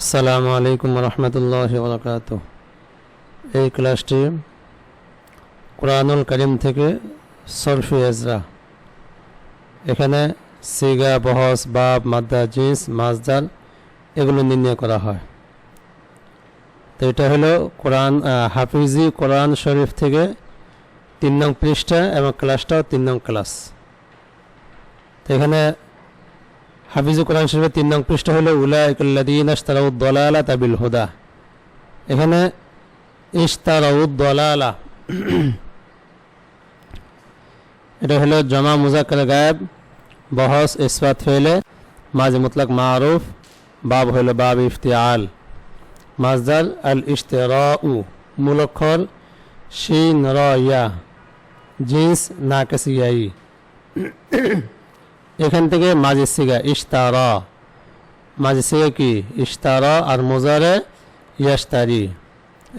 আসসালামু আলাইকুম রহমতুল্লাহ বরকাত এই ক্লাসটি কোরআনুল করিম থেকে সরফি এজরা। এখানে সিগা, বহস, বাব, মাদ্দা, জিন্স মাজদার এগুলো নির্ণয় করা হয়। তো এটা হলো কোরআন হাফিজি কোরআন শরীফ থেকে তিন নং পৃষ্ঠা এবং ক্লাসটাও তিন নং ক্লাস। তো এখানে হাফিজু কোরআন শরীফের তিন নং পৃষ্ঠা হলো ইশতারাউদ্দলালা তাবিল হুদা এখানে ইশতারাউদ্দলালা এটা হলো জমা মুজাক্কার গায়েব, বহস ইসবাত ফেলে মাঝে মুতলাক মারুফ, বাব হলো বাব ইফতিয়াল। মাজদার আল ইশতেরাউ মুলক্ষর শিন র জিন্স নাকাসিয়াই এখান থেকে মাঝে সিগা ইশতারা। মাঝে সিগা কি? ইশতারা আর মোজারে ইয়াস্তারি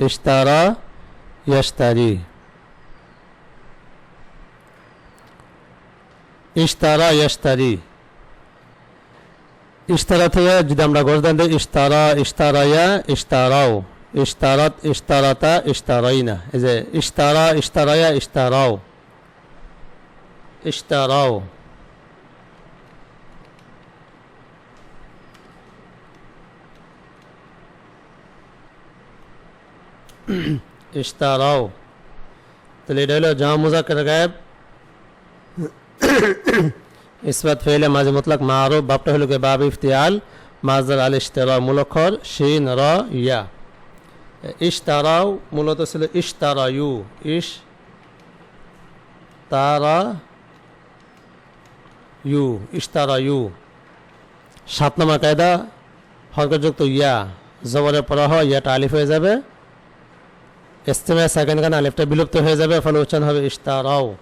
ইশতারা ইয়াস্তারি ইশতারা ইয়াস্তারি ইশতারা থেকে যদি আমরা গর্দান দিই ইশতারা, ইশতারায়া, ইশতারাও। ইশতারাত, ইশতারাতা, ইশতারাইনা। এই যে ইশতারা, ইশতারায়া, ইশতারাও। ইশতারাও। ইশতারাও তাহলে এটা হলো জামা মুজাক্কার গায়েব ইসবাত ফেলে মাঝে মতলাক মারুফ বাপটা হলো কে বাব ইফতিয়াল মাজদার আল ইশতারা মুলক্ষর শিন র ইয়া ইশতারাও মূলত ছিল ইশতারায়ু ইশ তারা ইউ ইশতারায়ু সাত নম্বর কায়দা হরকযুক্ত ইয়া জবরে পড়া হয় ইয়াটা আলিফ হয়ে যাবে ইস্তেমা সেকেন্ড গান আলিফটা বিলুপ্ত হয়ে যাবে ফলে উচ্চারণ হবে ইশতারাও।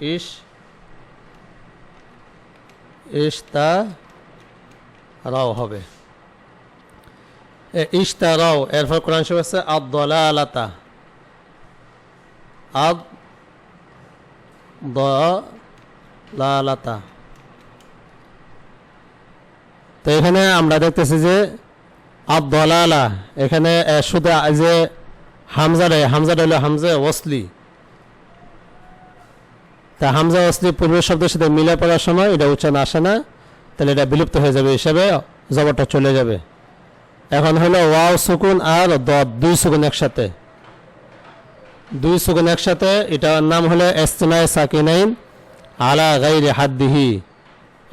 ইশ ইশতা রাও হবে। এ, ইশতারাও, এরপর কোরআন শরীফ আছে, আদ-দালালাতা। আদ দালালাতা তো এখানে আমরা দেখতেছি যে, আদ-দালালা, এখানে শুধু যে হামজারে হামজাটা হলো হামজা ওসলি তা হামজা ওসলি পূর্বের শব্দের সাথে মিলে পড়ার সময় এটা উচ্চারণ আসে না, তাহলে এটা বিলুপ্ত হয়ে যাবে হিসাবে জবরটা চলে যাবে। এখন হলো ওয়াও সুকুন আর দদ দুই সুকুন একসাথে। দুই সুকুন একসাথে, এটার নাম হলো এস্তেমায় সাকিনাইন আলা গাইরে হাদ্দিহি।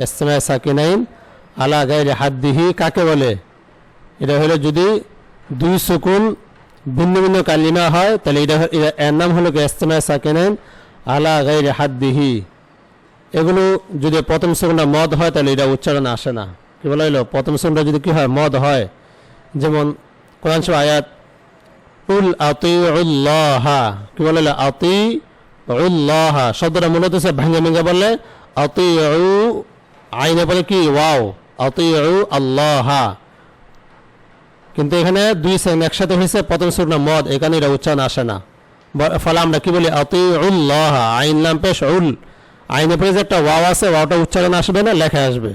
এস্তেমায় সাকিনাইন আলা গাইরে হাদ্দিহি কাকে বলে? এটা হলো যদি দুই সুকুন ভিন্ন ভিন্ন কালিমা হয়, তাহলে এটা এর নাম হলো ইস্তেমায় সাকিনাইন আলা গাইরে হাদ্দিহি। এগুলো যদি প্রথম সুকুনটা মদ হয়, তাহলে এটা উচ্চারণ আসে না। কি বলা হলো? প্রথম সুকুনটা যদি কি হয়, মদ হয়। যেমন কোরআন শরীফ আয়াত, উল আতি উল্লাহা কি বলে হলো? আতি উল্লাহা শব্দটা মূলত হচ্ছে ভাঙ্গে ভেঙে বললে আতি আইনে বলে কি? ওয়াও আতি আল্লাহা কিন্তু এখানে দুই সেকেন্ড একসাথে হয়েছে, প্রথম সুরনা মদ, এখানে এটা উচ্চারণ আসে না। ফলে আমরা কি বলি? আতি উল্লাহ আইন নাম পেশ উল আইনে পরে যে একটা ওয়াও আছে, ওয়াওটা উচ্চারণ আসবে না, লেখা আসবে।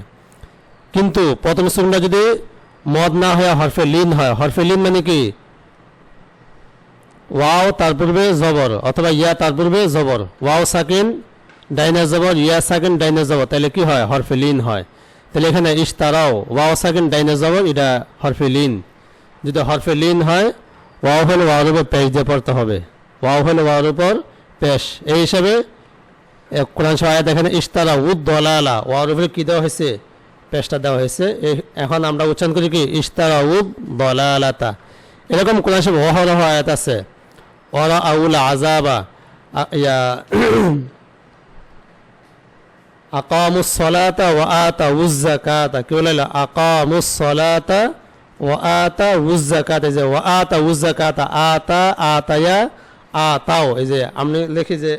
কিন্তু প্রথম সুরটা যদি মদ না হয়, হরফে লিন হয়, হরফে লিন মানে কি? ওয়াও তার পূর্বে জবর, অথবা ইয়া তার পূর্বে জবর। ওয়াও সাকিন, ডাইনা জবর, ইয়া সাকিন, ডাইনা জবর। তাহলে কি হয়? হরফে লিন হয়। তাহলে এখানে ইশতারাও, ওয়াও সাকিন, ডাইনা জবর, এটা হরফে লিন। যদি হরফে লিন হয়, ওয়াও হলে ওয়াওর উপর পেশ দিয়ে পড়তে হবে। ওয়াও হলে ওয়াওর উপর পেশ। এই হিসাবে কোরআন সহায়ত এখানে, ইশতারা উদ দলালা, ওয়াওর উপরে কী দেওয়া হয়েছে? পেশটা দেওয়া হয়েছে। এখন আমরা উচ্চারণ করি কি? ইশতারা উদ দলালাতা। এরকম কোরআন সব অহরহ আয়াত আছে। ওরা আউল আজাবা ইয়া, আকামুস সলাতা ও আতা উজ্জাকাতা কি বলে আকামুস সলাতা ও আতা উজ্জাকাতা এই যে ও আতা উজ্জাকাতা আতা আতায়া আতাও এই যে আমি লিখি যে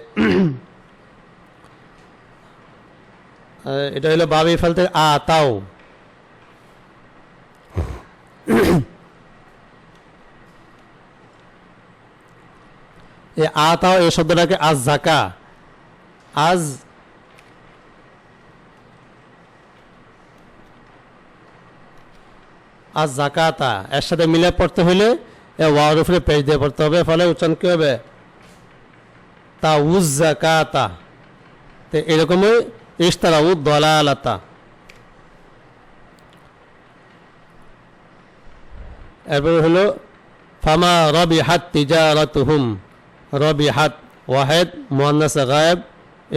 এটা হলো বাবি ফেলতে আতাও এই আতাও এই শব্দটাকে আজ জাকা আজ আর জাকাতা এর সাথে মিলে পড়তে এ ওয়ার উপরে পেজ দিয়ে পড়তে হবে। ফলে উচ্চারণ কী হবে? তা উজ জাকাতা তো এরকমই ইস্তারা উদ দলালাতা। এরপরে হলো, ফামা রবি হাত তিজারাতুহুম। রবি হাত ওয়াহেদ মোহান্নাস গায়েব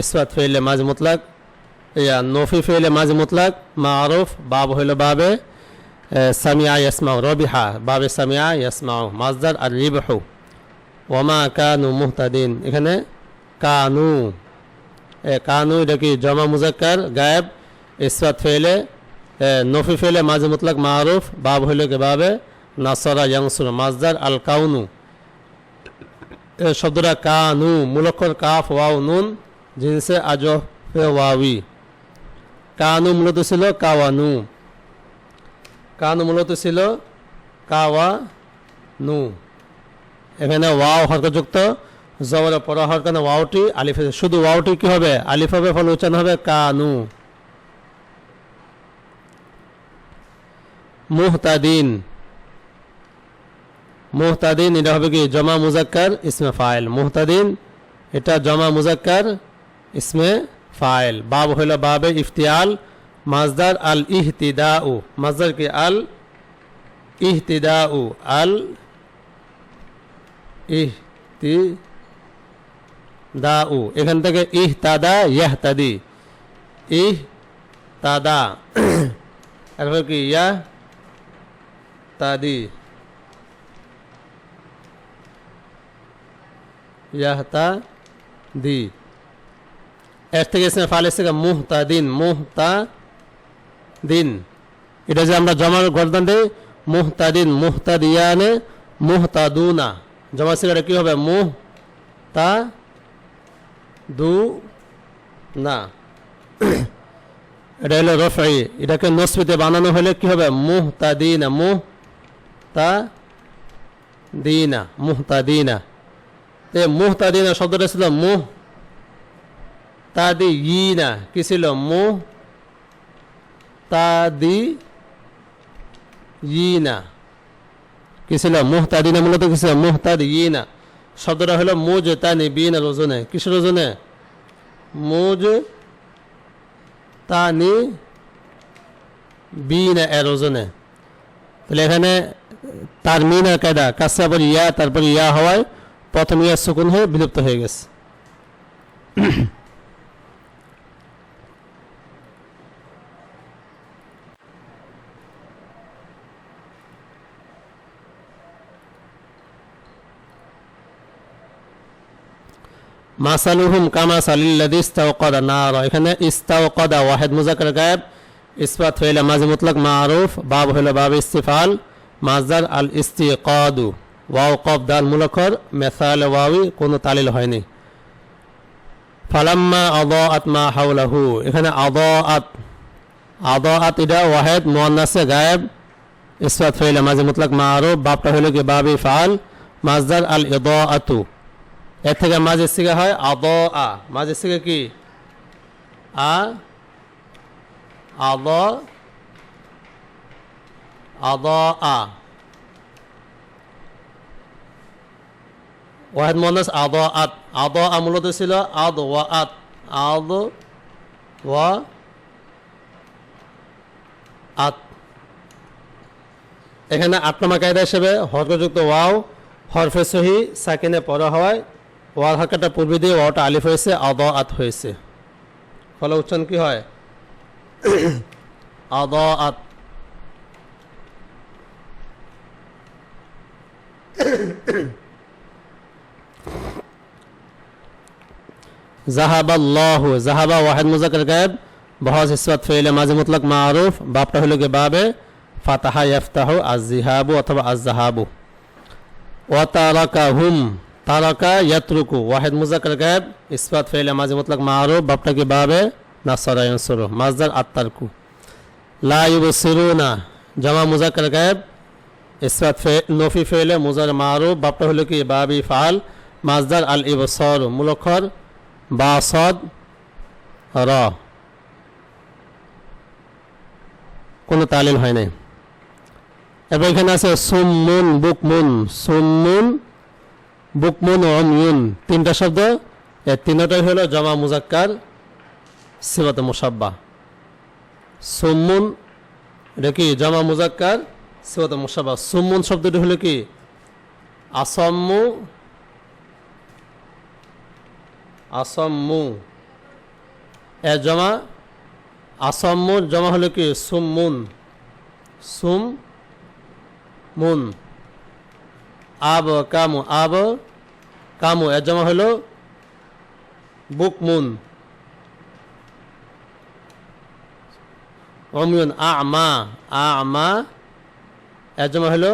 ইসবাত ফেলে মাঝ মুতলাক, ইয়া নফি ফেলে মাঝ মুতলাক, মারুফ, বাব হইল বাবে। সামিয়া ইয়াসমাউ, রবিহা, বাবে সামিয়া ইয়াসমাউ মাজদার আর রিবহু। ওমা কানু মুহতাদিন, এখানে কানু। কানু এটা কি জমা মুজাক্কার, গায়েব ইসবাত ফেলে নফি ফেলে মাঝে মুতলাক মারুফ, বাব হইল কে বাবে নাসরা ইয়াংসুর মাজদার আল কাউনু। শব্দটা কানু মুলক্ষর কাফ, ওয়াও, নুন, জিনসে আজ ওয়াবি কানু মূলত ছিল কাওয়ানু। কানু মূলত ছিল কাওয়া নু। এখানে ওয়াও হরকযুক্ত জবরে পড়া হওয়ার কারণে ওয়াওটি, আলিফ শুধু ওয়াওটি কি হবে? আলিফ হবে, ফলে উচ্চারণ হবে কানু মুহতাদিন। মুহতাদিন, এটা হবে কি? জমা মুজাক্কার, ইসমে ফাইল। মুহতাদিন, এটা জমা মুজাক্কার, ইসমে ফাইল। বাব হইল বাবে ইফতিয়াল মাজদার আল ইহতিদা উ মাজদার কি আল ইহতিদা উ আল ইহতি দা উ এখান থেকে ইহ তাদা ইয়াহ তাদি ইহ তাদা এরপর কি ইয়া তাদি ইয়াহতা দি এর থেকে এসে ফালেস থেকে মুহতাদিন মুহতা দিন। এটা যে আমরা জমা গর্দান দিই, মুহতাদিন, মুহতাদিয়ানে, মুহতাদুনা। জমা সিগারে কি হবে? মুহ তা দু না এটা হলো রফাই। এটাকে নসবিতে বানানো হলে কি হবে? মুহতাদিনা মুহ তা দিনা মুহতাদিনা। তে মুহতাদিনা শব্দটা ছিল মুহ তাদি না কি ছিল? মুহ তাদি ইনা কি ছিল মুহতাদিনা মূলত কি ছিল মুহতাদ ইনা শব্দটা হলো মুজ তানি বিন আর ওজনে কিসের ওজনে? মুজ তানি বিনা এর ওজনে তাহলে এখানে তার মিনা কায়দা কাছে আবার ইয়া, তারপর ইয়া হওয়ায় প্রথম ইয়া সুকুন হয়ে বিলুপ্ত হয়ে গেছে। মাসালুহুম কামা সালিল্লাদি ইস্তাওকাদা নার। এখানে ইস্তাওকাদা ওয়াহেদ মুজাকার গায়েব। ইসবাত হইলে মাঝে মুতলাক মারুফ, বাব হইলে বাব ইস্তিফাল মাজদার আল ইস্তিকাদু। ওয়াও কব দাল মুলখর, মেসাল ওয়াবি কোনো তালিল হয়নি। ফালাম্মা আদ আত্মা হাউলাহু এখানে আদ আত আদ আত এটা ওয়াহেদ মোয়ান্নাসে গায়েব। ইসবাত হইলে মাঝে মুতলাক মারুফ বাবটা হইলে কি বাবি ফাল মাজদার আল ইদ আতু এর থেকে মাঝের সিগা হয় আদ, আ। মাঝের সিগা কি? আ? আদ আদ, আ। ওয়াহেদ মোহান্নাস আদ, আত। আদ আ মূলত ছিল আদ ওয়া আত। আদ ওয়া আত। এখানে আট নম্বর কায়দা হিসেবে হরকযুক্ত ওয়াও হরফে সহি সাকিনে পড়া হওয়ায় ওয়ার হাকাটা পূর্বে দিয়ে ওয়াটা আলিফ হয়েছে আদ আত হয়েছে। ফলে উচ্চারণ কি হয়? আদ আত জাহাবাল্লাহু জাহাবা ওয়াহেদ মুজাকার গায়েব বহজ ইসবাত ফেলে মাঝে মুতলাক মারুফ বাপটা হলো গে বাবে ফাতাহা ইয়াফতাহু আজ জিহাবু অথবা আজ জাহাবু ওয়াতারাকাহুম তারাকা ইয়াতরুকু, ওয়াহেদ মুজাকার গায়েব ইসবাত ফেলে মাঝে মুতলাক বাপটা কি বাবে? নাসরা ইয়ানসুরু, মাজদার আত্তারকু। লা ইউবসিরুনা, জামা মুজাকার গায়েব ইসবাত ফে, নফি ফেলে মুজার মারুফ বাপটা হলো কি বাবি ফাল? মাজদার আল ইবসর, মুলখর বা সদ র। কোনো তালিল হয় নাই। এবার এখানে আছে সুমুন বুকমুন সুমুন বুকমুন অময়ুন তিনটা শব্দ, এই তিনটাই হলো জমা মুজাক্কার সিবাতে মুসাব্বা। সুমুন এটা কি জমা মুজাক্কার সিবাতে মুসাব্বা। সুমুন শব্দটি হলো কি? আসম্মু আসম্মু। এ জমা, আসম্মুর জমা হলো কি? সুমুন সুম মুন আব, কামু আব, কামু, এর জমা হলো বুক, মুন। অমিয়ন আমা আমা এর জমা হলো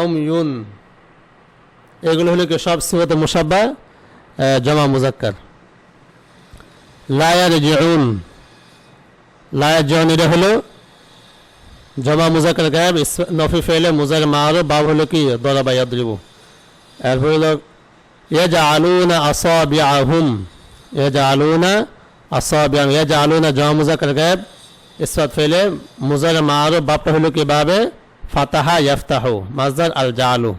অমিয়ুন। এগুলো হলো কি সব সিবতে মুসাব্বা জমা মুজাক্কার। লায়ার জিউন লায়ার জিউন এটা হলো জমা মুজাক্কার গায়েব নফি ফেলে মুজার মারো বাব হলো কি? দরাবা ইয়াদ্রিবু এরপর হলো, ইয়াজআলুনা আসাবিআহুম ইয়াজআলুনা আসাবিআহুম, ইয়াজআলুনা জমা মুজাক্কার গায়েব ইসফাত ফেলে মুজার মারো বাবটা হলো কি বাবে? ফাতাহা ইয়াফতাহু মাজদার আল জালু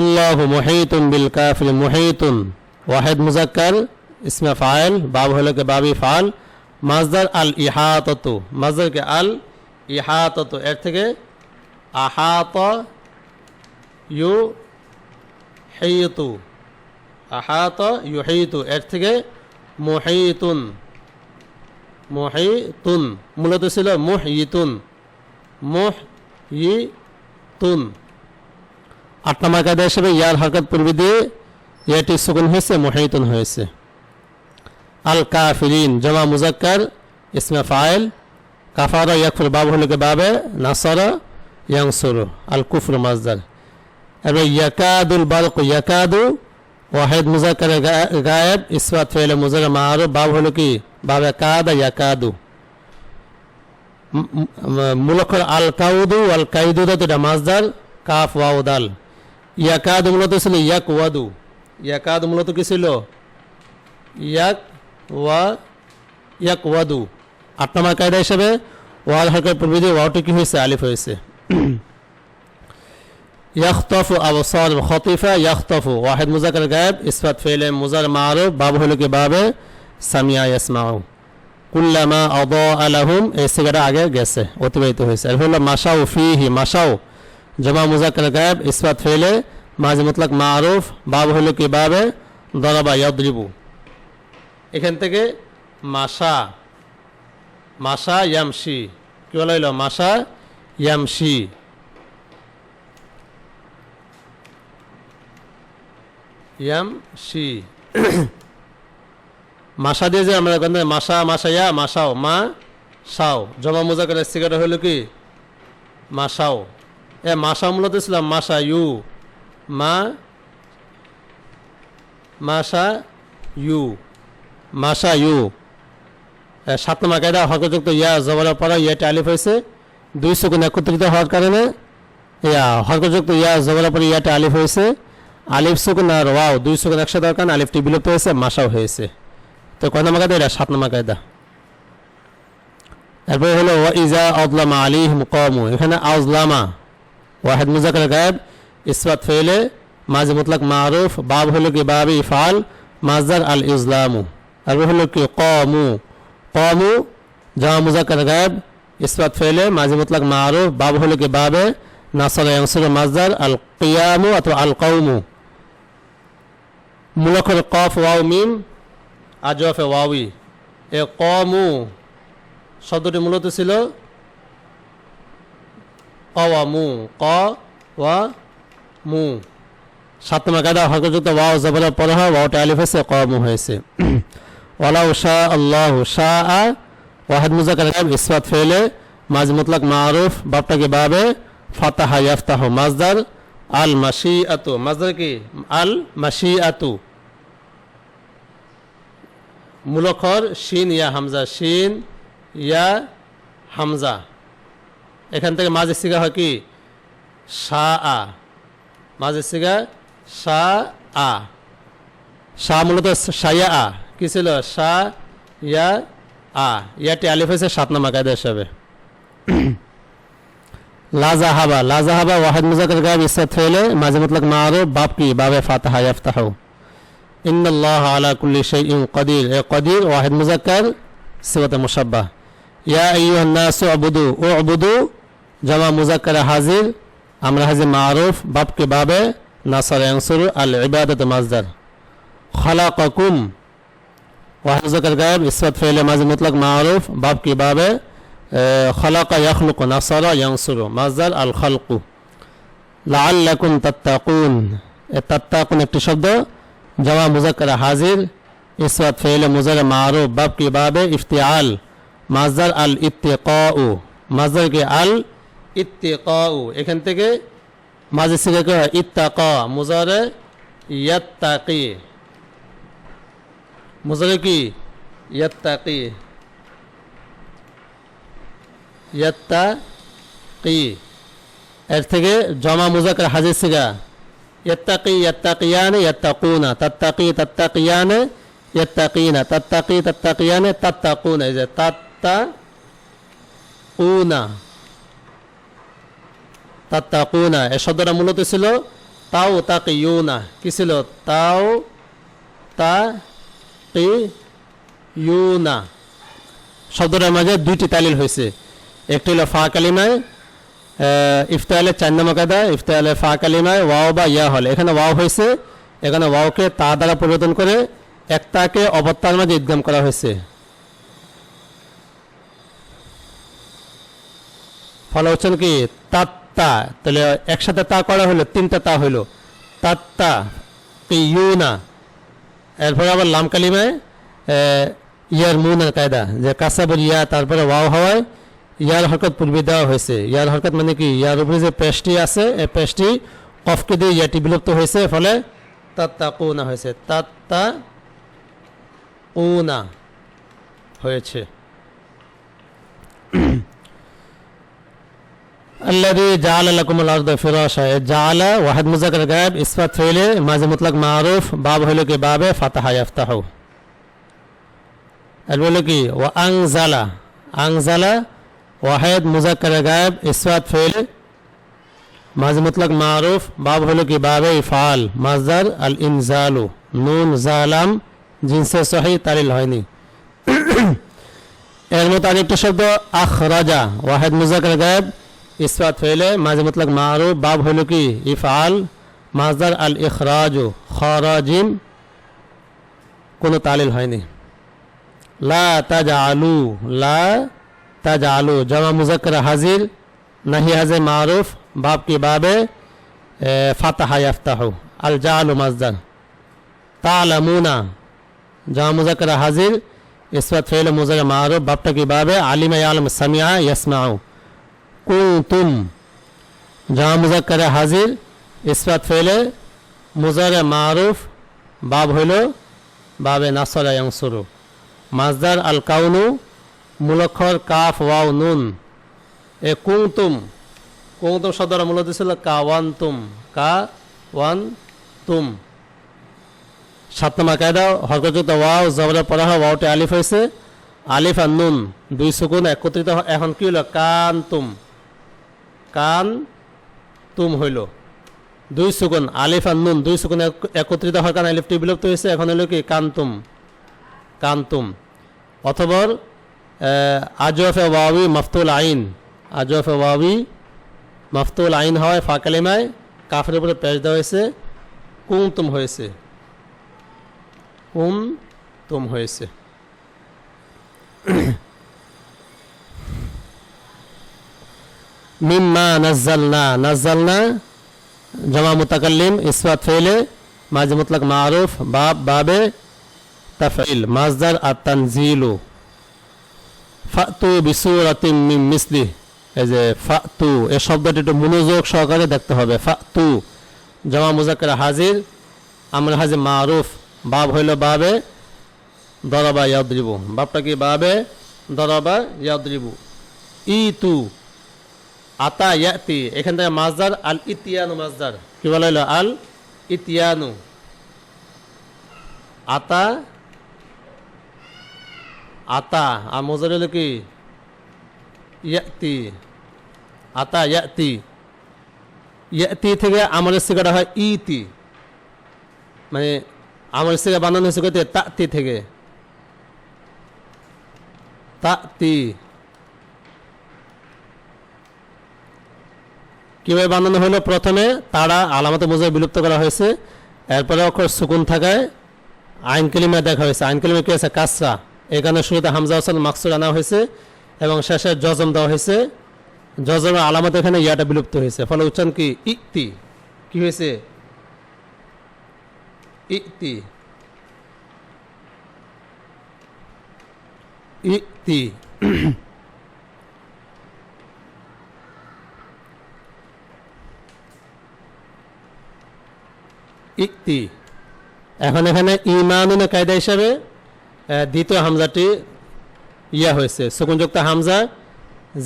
আল্লাহু মুহিতুন বিল কাফির মুহিতুন, ওয়াহিদ মুজাক্কার, ইসমে ফাইল বাব হলো কে বাবি ফাল মাজদার আল ইহাততু। মাজদার কে আল ইহাততু। এর থেকে আহাত ইউ হেইতু আহাত ইউহিতু এর থেকে মুহিতুন মুহিতুন মূলত ছিল মোহ ইতুন মোহ ই মুহিতুন আট নম্বর কায়দা হিসেবে ইয়ার হরকত পূর্বে দিয়ে ইয়াটি সুকুন হয়েছে মুহিতুন হয়েছে। আল কাফিরিন জমা মুজাক্কার, ইসমে ফাইল, কাফারা ইয়াকফুর বাব হলো কে বাবে? নাসারা ইয়াংসুরু আল কুফর মাজদার এবার ইয়াকাদুল বালক ইয়াকাদু, ওয়াহিদ মুজাক্কার গায়েব ইসবাত ফেলে মুজার মারু বাব হলো কি বাবে? কাদা ইয়াকাদু। মূলক্ষর আল কাউদু আল কাইদু এটা মাজদার কাফ, ওয়াও, দাল। ইয়াকাদ মূলত ছিল ইয়াক ওয়াদু ইয়াকাদ মূলত কি ছিল? ইয়াক ওয়া ইয়াক ওয়াদু আট নম্বর কায়দা হিসেবে ওয়াল হরকের পূর্বে দিয়ে ওয়াওটি হয়েছে? আলিফ হয়েছে। ইয়াখতফু আবসার খতিফা, ইয়াখতফু ওয়াহিদ মুজাকার গায়েব, ইসফাত ফেলে মুজার মারুফ বাব হলো কি বাবে? সামিয়া ইয়াসমাউ। কুল্লামা অদ আলাহুম, এই সিগাটা আগে গেছে, অতিবাহিত হয়েছে। আর হলো মাসাউ ফিহি মাসাউ জমা মুজাক্কার গায়েব ইসবাত ফেলে মাঝে মুতলাক মারুফ, বাব হলো কি বাবে? দরাবা ইয়াদ্রিবু। এখান থেকে মাসা মাসা ইয়ামশি। কি বলা হইল? মাসা ইয়ামশি। ইয়ামশি। মাসা দিয়ে যে আমরা ওখানে মাসা মাসাইয়া মাসাও, মা সাও। জমা মুজাকারের সিগারেট হলো কি? মাসাও। এ মাসা মূলত ছিল মাসা ইউ। মা, মাসা ইউ। মাসা ইউ সাত নম্বর কায়দা, হকযুক্ত ইয়া জবর পড়া ইয়া আলিফ হয়েছে। দুই সুকুন একত্রিত হওয়ার কারণে ইয়া, হকযুক্ত ইয়া জবর পরে ইয়াটা আলিফ হয়েছে। আলিফ সুকুন আর ওয়াও, দুই সুকুন একসাথে হওয়ার কারণে আলিফটি বিলুপ্ত হয়েছে মাসাও হয়েছে। তো কয় নম্বর কায়দা? এটা সাত নম্বর কায়দা। এরপরে হলো ইজা আজলামা আলিহ মুকামু এখানে আজলামা ওয়াহেদ মুজাকার গায়েব, ইসবাত ফেলে মাঝে মুতলাক মারুফ, বাব হলো কি বাবে ইফাল মাজদার আল ইসলামু এরপর হলো কি? কমু। কমু, জামা মুজাকার গায়েব, ইসবাত ফেলে মাঝে মুতলাক মারুফ, বাব হলো কি? বাবে, নাসর ইয়ানসুর মাজদার আল কিয়ামু অথবা আল কৌমু মুলখর কফ, ওয়াও, মিম, আজফে ওয়াউই এ কমু শব্দটি মূলত ছিল কওয়ামু ক ওয়া মু সাত নম্বর কায়দা হকযুক্ত ওয়াও জবরের পরে হয়, ওয়াওটা আলিফ হয়েছে, কওয়ামু হয়েছে। ওয়ালাউ শাহ আল্লাহ শাহ আ ওয়াহিদ মুজাকার ইসবাত ফেলে মাজ মুতলাক মারুফ, বাপটাকে বাবে, ফাতাহা ইয়াফতাহ মাজদার আল মাসি আতু মাজদার কি? আল মাসি আতু মূলখর শিন, ইয়া হামজা, শিন, ইয়া হামজা। এখান থেকে মাঝে সিগা হয় কি? সা আ মাঝে সিগা সা আ সা মূলত সাইয়া আ কি ছিল? সা, ইয়া, আ। ইয়াটি আলিফ হয়েছে সাত নম্বর কায়দা হিসাবে। লাজাহাবা লাজাহাবা ওয়াহিদ মুজাকার গায়েব ইসাদ ফেলে মাঝে মতলক মারুফ, বাপ কি? বাবে ফাতাহা ইয়াফতাহু। ইন্নাল্লাহ আলা কুল্লি শাইইন কদির। এ কদির ওয়াহিদ মুজাক্কার সিফাতে মুসাব্বাহ ইয়া আইয়ুহান নাসু আবুদু। ও আবুদু, জামা মুজাক্কার হাজির, আমরা হাজির মারুফ, বাপ কি? বাবে নাসার ইয়ানসুর আল ইবাদত মাজদার খালাকাকুম মুজাক্কার গায়েব ইসফাত ফেলে মাঝে মতলক মারুফ বাপ কি বাবে খলাকা ইয়াখলুকু নাসারা ইয়ানসুরু মাজদার আল খালকু লাআল্লাকুম তাত্তাকুন এ তাত্তাকুন একটি শব্দ জমা মুজাক্কার হাজির ইসওয়াত ফেলে মুজার মারুফ বাব কি বাবে ইফতিআল মাজদার আল ইত্তিকাউ মাজদার কি আল ইত্তিকাউ এখান থেকে মাঝে কে ইত্তাকা, মুজারে, ইয়াত্তাকি। মুজারে কি ইয়াত্তাকি ইয়াত্তা কি এর থেকে জমা মুজাকের হাজির সিগা ইয়াকি ইয়াত্তা কিয়ান ইয়াত্তা কুনা তাত্তা কি তাত্তা ইয়াত্তাকি ইয়াত্তা কি না তাত্তা কি তাত্তা তাত্তাকিয়ানে তাত্তা কুনা যে তাত্তা কুনা তাত্তা কুনা এ শব্দটা মূলত ছিল তাও তাকে তাকিউনা কি ছিল? তাও তা ইউনা শব্দটার মাঝে দুইটি তালিল হয়েছে। একটি হলো ফা কালিমায় ইফতালে চার নম্বর কাদা ইফতালে ফা কালিমায় ওয়াও বা ইয়া হলে। এখানে ওয়াও হয়েছে, এখানে ওয়াওকে তা দ্বারা পরিবর্তন করে একটাকে অবতার মাঝে ইদগাম করা হয়েছে। ফলে হচ্ছেন কি, তাত্তা, তাহলে একসাথে তা করা হলো, তিনটা তা হইল তাত্তা ইউনা এরপরে আবার লাম কালিমায় ইয়ার মুনের কায়দা, যে কাসাবর ইয়া, তারপরে ওয়াও হওয়ায় ইয়ার হরকত পূর্বে দেওয়া হয়েছে। ইয়ার হরকত মানে কি? ইয়ার উপরে যে পেশটি আছে এই পেশটি কফকে দিয়ে ইয়াটি বিলুপ্ত হয়েছে ফলে তাত্তা কৌনা হয়েছে। তাত্তা উনা হয়েছে। الذي جعل لكم الارض فراشا جعل واحد مذكر غائب اسفات فعل ماضي مطلق معروف باب হলো কি বাবে ফাতাহা ইফতাহু আর বলে কি ওয়া আনজালা আনজালা ওয়াহেদ মুজাক্কার গায়েব ইসওয়াত ফেল মাঝ মুতলক মারুফ বাব হলো কি বাবে ইফাল মাজদার আল ইনজালু নুন জালাম জিনসে সহি তালিল হয়নি এর মতো আরেকটা শব্দ আখরাজা ওয়াহেদ মুজাক্কার গায়েব ইসওয়াত ফেলে মাঝে মুতলক মারুফ বাব হলো কি? ইফাল মাজদার আল ইখরাজু খরাজিম কোনো তালিল হয়নি। লা তাজা আলু লা তাজ আলু জমা মুজাক্কর হাজির, নাহি হাজে মারুফ, বাপ কি বাবে? ফাতাহা ইয়াফতাহু আল জালু মাজদার তালামুনা, জমা মুজাক্কর হাজির ইসবাত ফেল মুজার মারুফ, বাপটা কি বাবে? আলিমা আলম সামিয়া ইয়াসমাউ। কুতুম জমা মুজাক্কর হাজির, ইসবাত ফেলে, মুজার মারুফ, বাব হইল, বাবে নাসরা ইয়াংসুরু মাজদার আল কাউনু মূলক্ষর কাফ ওয়াও নুন। এ কুংতুম কুংতুম শব্দটা মূলত ছিল কা ওয়ান তুম কা ওয়ান তুম সাত নম্বর কায়দা হরকযুক্ত ওয়াও জবরে পড়া হয়, ওয়াওটি আলিফ হয়েছে আলিফ আর নুন, দুই সুকুন একত্রিত এখন কি হলো কান তুম কান তুম হইল। দুই সুকুন আলিফ আর নুন, দুই সুকুন একত্রিত হওয়ার কারণে আলিফটি বিলুপ্ত হয়েছে। এখন হলো কি? কান্তুম কান্তুম অথবা আজফে ওয়াবি মফতুল আইন। আজফে ওয়াবি মফতুল আইন হয় ফাঁকালিমায় কাফের উপরে পেশ দেওয়া হয়েছে। কুমতুম হয়েছে। কুম তুম হয়েছে। মিম্মা নাজ্জালনা নাজ্জালনা, জমা মুতাকাল্লিম, ইসওয়াত ফেলে মাঝে মুতলাক মারুফ, বাব, বাবে তাফিল মাজদার আর তানজিলু ফাতু বিসুরাতিম মিম মিসলি। এই যে ফাতু, এই শব্দটি একটু মনোযোগ সহকারে দেখতে হবে। ফাতু, জমা মুজাক্কার হাজির আমরা হাজির মারুফ, বাব হইল বাবে, দরবা ইয়াদ্রিবু। বাপটা কি বাবে? দরবা ইয়াদ্রিবু। ই তু আতা ইয়াতি, এখান থেকে মাজদার আল ইতিয়ানু মাজদার কি বলা হইল আল ইতিয়ানু। আতা আতা, আর মজার হলো কি? ইয়াতি, আতা ইয়াতি। ইয়াতি থেকে আমলের সিগাটা হয় ইতি। মানে আমলের সিগা বানানো হয়েছে কত তাতি থেকে। তাতি। কীভাবে বানানো হলো প্রথমে? তারা আলামত মোজায় বিলুপ্ত করা হয়েছে। এরপরে অক্ষর সুকুন থাকায় আইন কালিমা দেখা হয়েছে। আইন কালিমা কি আছে? কাসরা। এখানে শুরুতে হামজা হোসেন মাকসুর আনা হয়েছে এবং শেষে জজম দেওয়া হয়েছে। জজমের আলামত এখানে ইয়াটা বিলুপ্ত হয়েছে। ফলে উচ্চারণ কি? ইতি। কি হয়েছে? ইতি। ইতি। ইতি এখন এখানে ইমানুনে কায়দা হিসাবে দ্বিতীয় হামজাটি ইয়া হয়েছে। সুকুনযুক্ত হামজা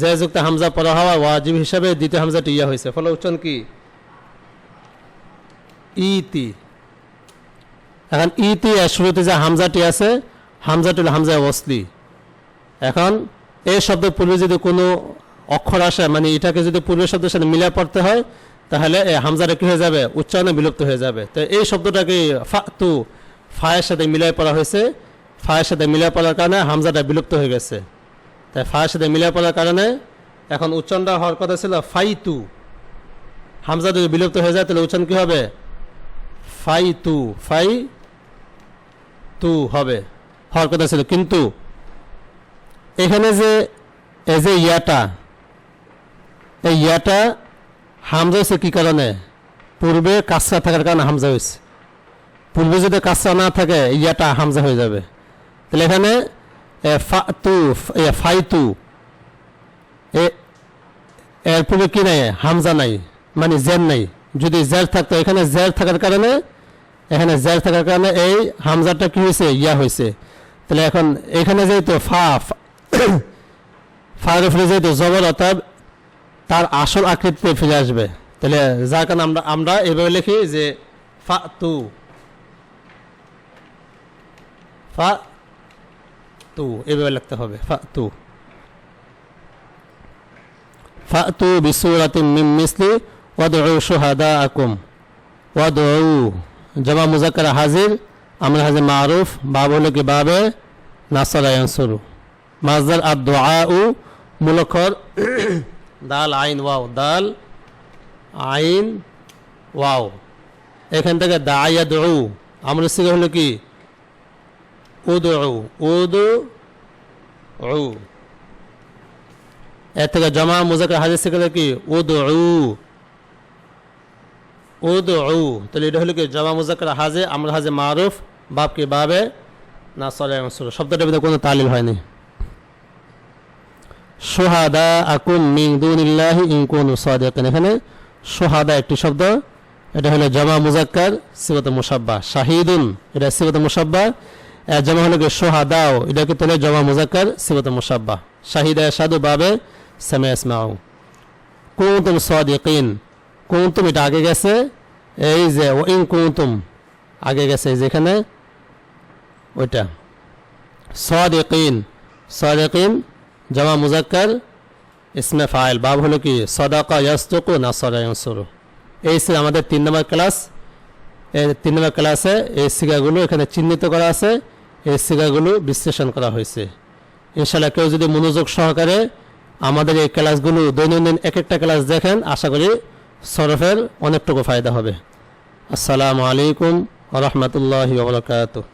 যে যুক্ত হামজা পড়া হওয়া ওয়াজিব হিসাবে দ্বিতীয় হামজাটি ইয়া হয়েছে। ফলে উচ্চারণ কি? ইতি। এখন ইতি শুরুতে যে হামজাটি আছে হামজাটি হলো হামজা ওসলি এখন এই শব্দ পূর্বে যদি কোনো অক্ষর আসে মানে এটাকে যদি পূর্বের শব্দের সাথে মিলে পড়তে হয় তাহলে হামজাটা কি হয়ে যাবে, উচ্চারণে বিলুপ্ত হয়ে যাবে। তো এই শব্দটাকে ফা তু ফায়ের সাথে মিলাই পড়া হয়েছে। ফায়ের সাথে মিলাই পড়ার কারণে হামজাটা বিলুপ্ত হয়ে গেছে। তাই ফায়ের সাথে মিলাই পড়ার কারণে এখন উচ্চারণটা হওয়ার কথা ছিল ফাই তু হামজা যদি বিলুপ্ত হয়ে যায়, তাহলে উচ্চারণ কি হবে? ফাই তু ফাই তু হবে। হওয়ার কথা ছিল। কিন্তু এখানে যে, এই যে ইয়াটা, এই ইয়াটা হামজা হয়েছে কি কারণে? পূর্বে কাঁচরা থাকার কারণে হামজা হয়েছে। পূর্বে যদি কাঁচরা না থাকে ইয়াটা হামজা হয়ে যাবে। তাহলে এখানে এ, ফা তু ফ- এ, ফাই এর পূর্বে কি নাই? হামজা নাই মানে জের নাই। যদি জের থাকতো এখানে জের থাকার কারণে এখানে জের থাকার কারণে এই হামজাটা কি হয়েছে? ইয়া হয়েছে। তাহলে এখন এখানে যেহেতু ফা ফা- ফার উপরে যেহেতু জবর অর্থাৎ তার আসল আকৃতিতে ফিরে আসবে। তাহলে যার কারণে আমরা আমরা এভাবে লিখি যে ফা তু। ফা তু, এভাবে লিখতে হবে, ফা তু। ফা তু বিসুরাতিম মিম মিসলি, ওয়াদউ শুহাদাআকুম। ওয়াদউ, জমা মুজাক্কার হাজির আমরা হাজির মারুফ, বাব হলো কি বাবে? নাসারা ইয়ানসুরু। মাজদার আর দোয়াউ মূলকর দাল, আইন, ওয়াও। দাল, আইন, ওয়াও। এখান থেকে দায়া দৌ আমরা সিগে হলো কি? উদু উদু এর থেকে জমা মুজাকের হাজির শিখে কি? উদু উদু তাহলে এটা হলো কি? জমা মুজাকের হাজে আমরা হাজে মারুফ বাপকে বাবে না সরে শব্দটার ভিতরে কোনো তালিল হয়নি। সোহাদা আকুম মিং দুনিল্লাহি ইনকুনু এখানে সোহাদা একটি শব্দ, এটা হলো জমা মুজাক্কার সিবত মুসাব্বা শাহিদুন, এটা সিবত মুসাব্বা জমা হলো সোহাদাও এটাকে তোলে জমা মুজাক্কার সিবত মুসাব্বা শাহিদা সাধু বাবে সামে আসমাউ কুনতুম সাদিকিন, কুনতুম এটা আগে গেছে, এই যে ও ইন কুনতুম, আগে গেছে যেখানে ওইটা। সাদিকিন সাদিকিন জমা মুজাক্কার, ইসমে ফাইল। বাব হলো কি? সদাকা ইয়াস্তুকু নাসরা ইয়ানসুরু। এই ছিল আমাদের তিন নম্বর ক্লাস। এই তিন নম্বর ক্লাসে এই সিগাগুলো এখানে চিহ্নিত করা আছে। এই সিগাগুলো বিশ্লেষণ করা হয়েছে। ইনশাল্লাহ কেউ যদি মনোযোগ সহকারে আমাদের এই ক্লাসগুলো দৈনন্দিন এক একটা ক্লাস দেখেন, আশা করি সরফের অনেকটুকু ফায়দা হবে। আসসালামু আলাইকুম রহমতুল্লাহি ওবরাকাতুহ